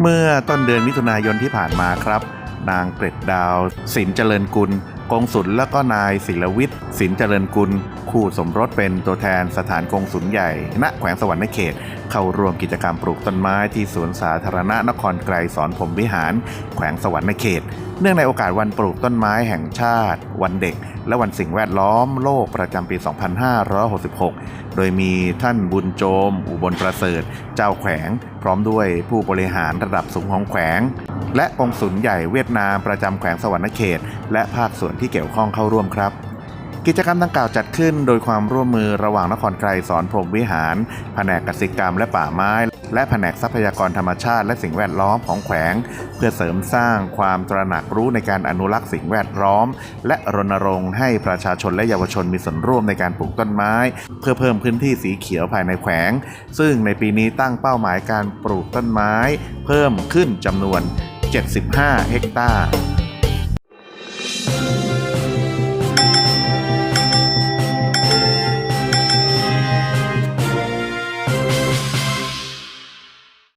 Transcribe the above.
เมื่อต้นเดือนมิถุนายนที่ผ่านมาครับ นางเกร็ดดาวสินเจริญกุล กงสุลและก็นายศิลวิทย์สินเจริญกุล คู่สมรสเป็นตัวแทนสถานกงสุลใหญ่ณแขวงสวรรณเขต เข้าร่วมกิจกรรมปลูกต้นไม้ที่สวนสาธารณะนครไกรสอนผมวิหาร แขวงสวรรณเขต เนื่องในโอกาสวันปลูกต้นไม้แห่งชาติ วันเด็ก และวันสิ่งแวดล้อมโลกประจำปี 2566 โดยมีท่านบุญโจม อุบลประเสริฐ เจ้าแขวง พร้อมด้วยผู้บริหารระดับสูงของแขวง และกองสุลใหญ่เวียดนามประจำแขวงสวรรณเขต และภาคส่วนที่เกี่ยวข้องเข้าร่วมครับ กิจกรรมดังกล่าวจัดขึ้นโดยความร่วมมือระหว่างนครไกรสอนพรมวิหาร แผนกกสิกรรมและป่าไม้ และแผนกทรัพยากรธรรมชาติและสิ่งแวดล้อมของแขวง เพื่อเสริมสร้างความตระหนักรู้ในการอนุรักษ์สิ่งแวดล้อม และรณรงค์ให้ประชาชนและเยาวชนมีส่วนร่วมในการปลูกต้นไม้ เพื่อเพิ่มพื้นที่สีเขียวภายในแขวง ซึ่งในปีนี้ตั้งเป้าหมายการปลูกต้นไม้ เพิ่มขึ้นจำนวน 75 เฮกตาร์